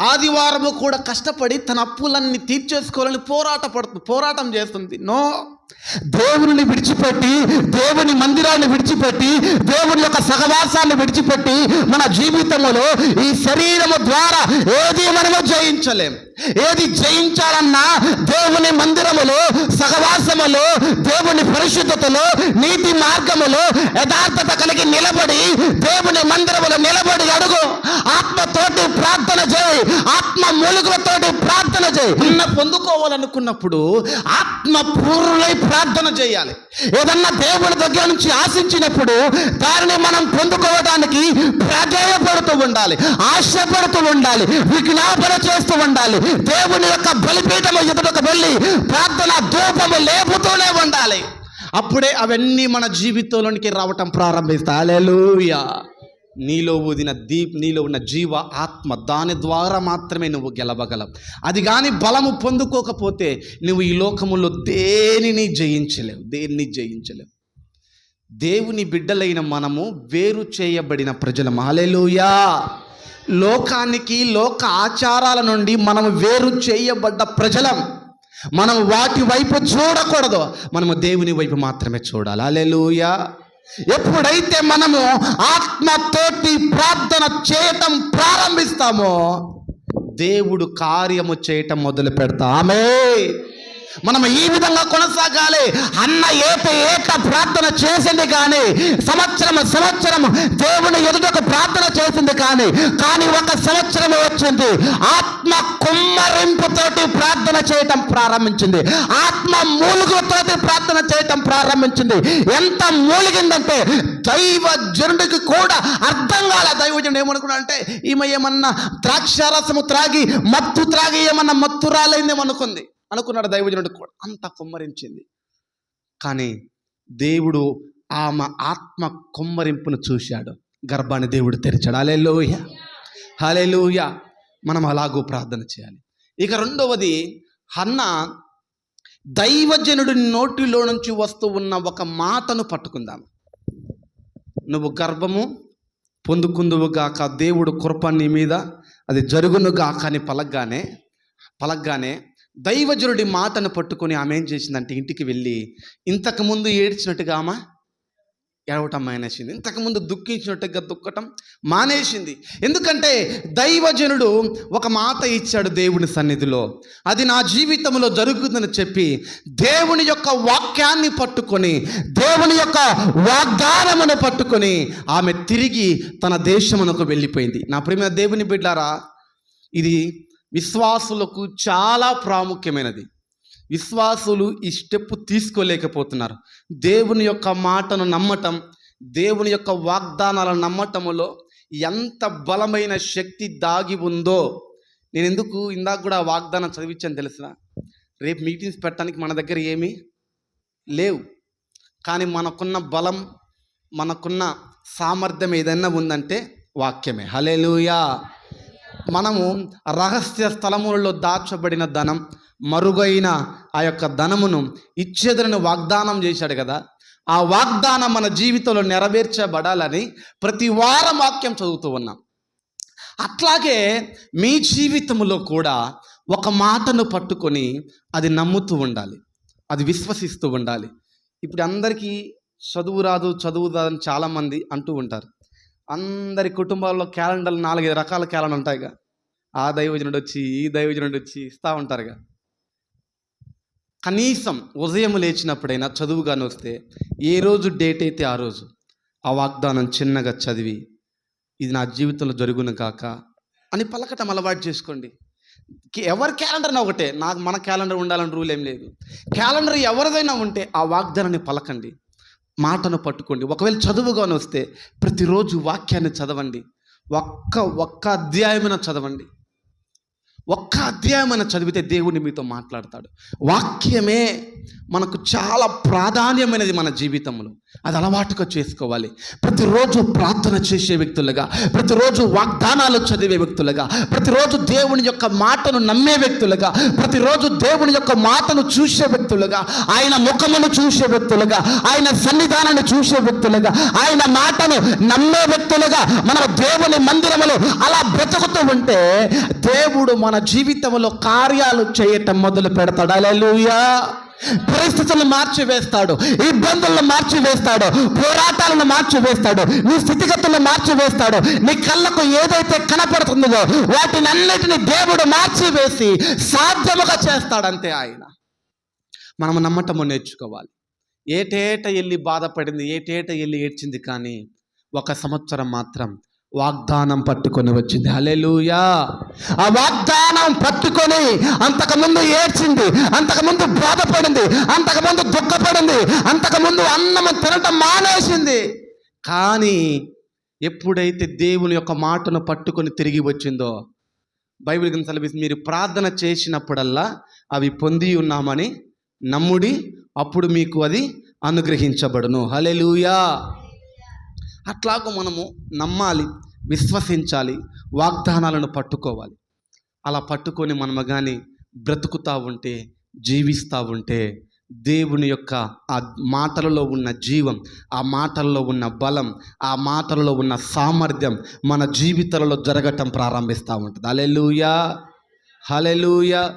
ఆదివారము కూడా కష్టపడి తన అప్పులన్నీ తీర్చేసుకోవాలని పోరాట పడుతుంది పోరాటం చేస్తుంది. నో. దేవుని విడిచిపెట్టి దేవుని మందిరాన్ని విడిచిపెట్టి దేవుని యొక్క సహవాసాన్ని విడిచిపెట్టి మన జీవితంలో ఈ శరీరము ద్వారా ఏది మనము జయించలేం. ఏది జయించాలన్నా దేవుని మందిరములో సహవాసములో దేవుని పరిశుద్ధతలో నీతి మార్గములో యథార్థత కలిగి నిలబడి దేవుని మందిరములో నిలబడి అడుగు. ఆత్మతోటి ప్రార్థన చేయి. ఆత్మ మూలుగులతోటి ప్రార్థన చేయి. అన్న పొందుకోవాలనుకున్నప్పుడు ఆత్మ పూర్ణులై ప్రార్థన చేయాలి. ఏదన్నా దేవుని దగ్గర నుంచి ఆశించినప్పుడు దానిని మనం పొందుకోవడానికి ప్రాధేయపడుతూ ఉండాలి. ఆశపడుతూ ఉండాలి. విజ్ఞాపన చేస్తూ ఉండాలి. దేవుని యొక్క బలిపీఠము ఎదుటకు వెళ్ళి ప్రార్థన ధూపము లేపుతూనే ఉండాలి. అప్పుడే అవన్నీ మన జీవితంలోనికి రావటం ప్రారంభిస్తాయి హల్లెలూయా. నీలో ఊదిన దీప్ నీలో ఉన్న జీవ ఆత్మ దాని ద్వారా మాత్రమే నువ్వు గెలవగలవు. అది కానీ బలము పొందుకోకపోతే నువ్వు ఈ లోకములో దేనిని జయించలేవు దేన్ని జయించలేవు. దేవుని బిడ్డలైన మనము వేరు చేయబడిన ప్రజల మాలేలుయా లోకానికి లోక ఆచారాల నుండి మనం వేరు చేయబడ్డ ప్రజలం. మనం వాటి వైపు చూడకూడదు. మనము దేవుని వైపు మాత్రమే చూడాలి. అలెలుయా ఎప్పుడైతే మనము ఆత్మతోటి ప్రార్థన చేయటం ప్రారంభిస్తామో దేవుడు కార్యము చేయటం మొదలు పెడతా. ఆమె మనం ఈ విధంగా కొనసాగాలి. అన్న ఏట ఏట ప్రార్థన చేసింది కానీ సంవత్సరం సంవత్సరం దేవుని ఎదుటకు ప్రార్థన చేసింది కానీ కానీ ఒక సంవత్సరం వచ్చింది. ఆత్మ కుమ్మరింపుతోటి ప్రార్థన చేయటం ప్రారంభించింది. ఆత్మ మూలుగుతోటి ప్రార్థన చేయటం ప్రారంభించింది. ఎంత మూలిగిందంటే దైవ జనుడికి కూడా అర్థం కాల దైవజనుడు ఏమనుకున్నా అంటే ఈమె ఏమన్నా ద్రాక్షారసము త్రాగి మత్తు త్రాగి ఏమన్నా మత్తు రాలేదేమో అనుకున్నాడు దైవజనుడు కూడా. అంత కుమ్మరించింది. కానీ దేవుడు ఆమె ఆత్మ కుమ్మరింపును చూశాడు. గర్భాన్ని దేవుడు తెరిచాడు. హల్లెలూయ. హల్లెలూయ. మనం అలాగూ ప్రార్థన చేయాలి. ఇక రెండవది హన్న దైవజనుడి నోటిలో నుంచి వస్తూ ఉన్న ఒక మాటను పట్టుకుందాం. నువ్వు గర్భము పొందుకుందువు గాక దేవుడు కృప నీ మీద అది జరుగును గాక అని పలగ్గానే పలగ్గానే దైవజనుడి మాటను పట్టుకొని ఆమె ఏం చేసిందంటే ఇంటికి వెళ్ళి ఇంతకుముందు ఏడ్చినట్టుగా ఆమె ఏడవటం మానేసింది. ఇంతకుముందు దుఃఖించినట్టుగా దుఃఖటం మానేసింది. ఎందుకంటే దైవజనుడు ఒక మాట ఇచ్చాడు దేవుని సన్నిధిలో. అది నా జీవితంలో జరుగుతుందని చెప్పి దేవుని యొక్క వాక్యాన్ని పట్టుకొని దేవుని యొక్క వాగ్దానమును పట్టుకొని ఆమె తిరిగి తన దేశమునకు వెళ్ళిపోయింది. నా ప్రేమ దేవుని బిడ్డారా ఇది విశ్వాసులకు చాలా ప్రాముఖ్యమైనది. విశ్వాసులు ఈ స్టెప్ తీసుకోలేకపోతున్నారు. దేవుని యొక్క మాటను నమ్మటం దేవుని యొక్క వాగ్దానాలను నమ్మటములో ఎంత బలమైన శక్తి దాగి ఉందో. నేను ఎందుకు ఇందాక కూడా వాగ్దానం చదివించాను తెలుసా? రేపు మీటింగ్స్ పెట్టడానికి మన దగ్గర ఏమీ లేవు. కానీ మనకున్న బలం మనకున్న సామర్థ్యం ఏదైనా ఉందంటే వాక్యమే. హలేలుయా మనము రహస్య స్థలములలో దాచబడిన ధనం మరుగైన ఆ యొక్క ధనమును ఇచ్చేదనని వాగ్దానం చేశాడు కదా. ఆ వాగ్దానం మన జీవితంలో నెరవేర్చబడాలని ప్రతి వారం వాక్యం చదువుతూ ఉన్నాం. అట్లాగే మీ జీవితంలో కూడా ఒక మాటను పట్టుకొని అది నమ్ముతూ ఉండాలి. అది విశ్వసిస్తూ ఉండాలి. ఇప్పుడు అందరికీ చదువు రాదు చదువు రాదు అని చాలామంది అంటూ ఉంటారు. అందరి కుటుంబాల్లో క్యాలెండర్లు నాలుగైదు రకాల క్యాలెండర్ ఉంటాయిగా. ఆ దైవజనుడు వచ్చి ఈ దైవజనుడు వచ్చి ఇస్తూ ఉంటారుగా. కనీసం ఉదయం లేచినప్పుడైనా చదువుగాని వస్తే ఏ రోజు డేట్ అయితే ఆ రోజు ఆ వాగ్దానం చిన్నగా చదివి ఇది నా జీవితంలో జరుగును కాక అని పలకటం అలవాటు చేసుకోండి. ఎవరి క్యాలెండర్ ఒకటే నాకు మన క్యాలెండర్ ఉండాలని రూల్ ఏం లేదు. క్యాలెండర్ ఎవరిదైనా ఉంటే ఆ వాగ్దానాన్ని పలకండి. మాటను పట్టుకోండి. ఒకవేళ చదువుగాని వస్తే ప్రతిరోజు వాక్యాన్ని చదవండి. ఒక్క ఒక్క అధ్యాయమైన చదవండి. ఒక్క అధ్యాయమైన చదివితే దేవుని మీతో మాట్లాడతాడు. వాక్యమే మనకు చాలా ప్రాధాన్యమైనది మన జీవితంలో. అది అలవాటుగా చేసుకోవాలి. ప్రతిరోజు ప్రార్థన చేసే వ్యక్తులుగా ప్రతిరోజు వాగ్దానాలు చదివే వ్యక్తులుగా ప్రతిరోజు దేవుని యొక్క మాటను నమ్మే వ్యక్తులుగా ప్రతిరోజు దేవుని యొక్క మాటను చూసే వ్యక్తులుగా ఆయన ముఖమును చూసే వ్యక్తులుగా ఆయన సన్నిధానాన్ని చూసే వ్యక్తులుగా ఆయన మాటను నమ్మే వ్యక్తులుగా మన దేవుని మందిరములు అలా బ్రతుకుతూ ఉంటే దేవుడు మన జీవితంలో కార్యాలు చేయటం మొదలు పెడతాడు. అలెలుయా పరిస్థితులను మార్చివేస్తాడు. ఇబ్బందులను మార్చివేస్తాడు. పోరాటాలను మార్చివేస్తాడు. నీ స్థితిగతులను మార్చివేస్తాడు. నీ కళ్ళకు ఏదైతే కనపడుతుందో వాటిని అన్నిటిని దేవుడు మార్చివేసి సాధ్యముగా చేస్తాడంతే ఆయన. మనము నమ్మటము నేర్చుకోవాలి. ఏటేట వెళ్ళి బాధపడింది ఏటేట వెళ్ళి ఏడ్చింది కానీ ఒక సంవత్సరం మాత్రం వాగ్దానం పట్టుకొని వచ్చింది. హల్లెలూయా. ఆ వాగ్దానం పట్టుకొని అంతకుముందు ఏడ్చింది అంతకుముందు బాధపడింది అంతకుముందు దుఃఖపడింది అంతకుముందు అన్నము తినటం మానేసింది. కానీ ఎప్పుడైతే దేవుని యొక్క మాటను పట్టుకొని తిరిగి వచ్చిందో బైబిల్ కింద సెలవిస్తుంది మీరు ప్రార్థన చేసినప్పుడల్లా అవి పొంది ఉన్నామని నమ్ముడి అప్పుడు మీకు అది అనుగ్రహించబడును. హలెలుయా అట్లాగూ మనము నమ్మాలి విశ్వసించాలి వాగ్దానాలను పట్టుకోవాలి. అలా పట్టుకొని మనము కానీ బ్రతుకుతూ ఉంటే జీవిస్తూ ఉంటే దేవుని యొక్క ఆ మాటలలో ఉన్న జీవం ఆ మాటల్లో ఉన్న బలం ఆ మాటలలో ఉన్న సామర్థ్యం మన జీవితాలలో జరగటం ప్రారంభిస్తూ ఉంటుంది. Hallelujah hallelujah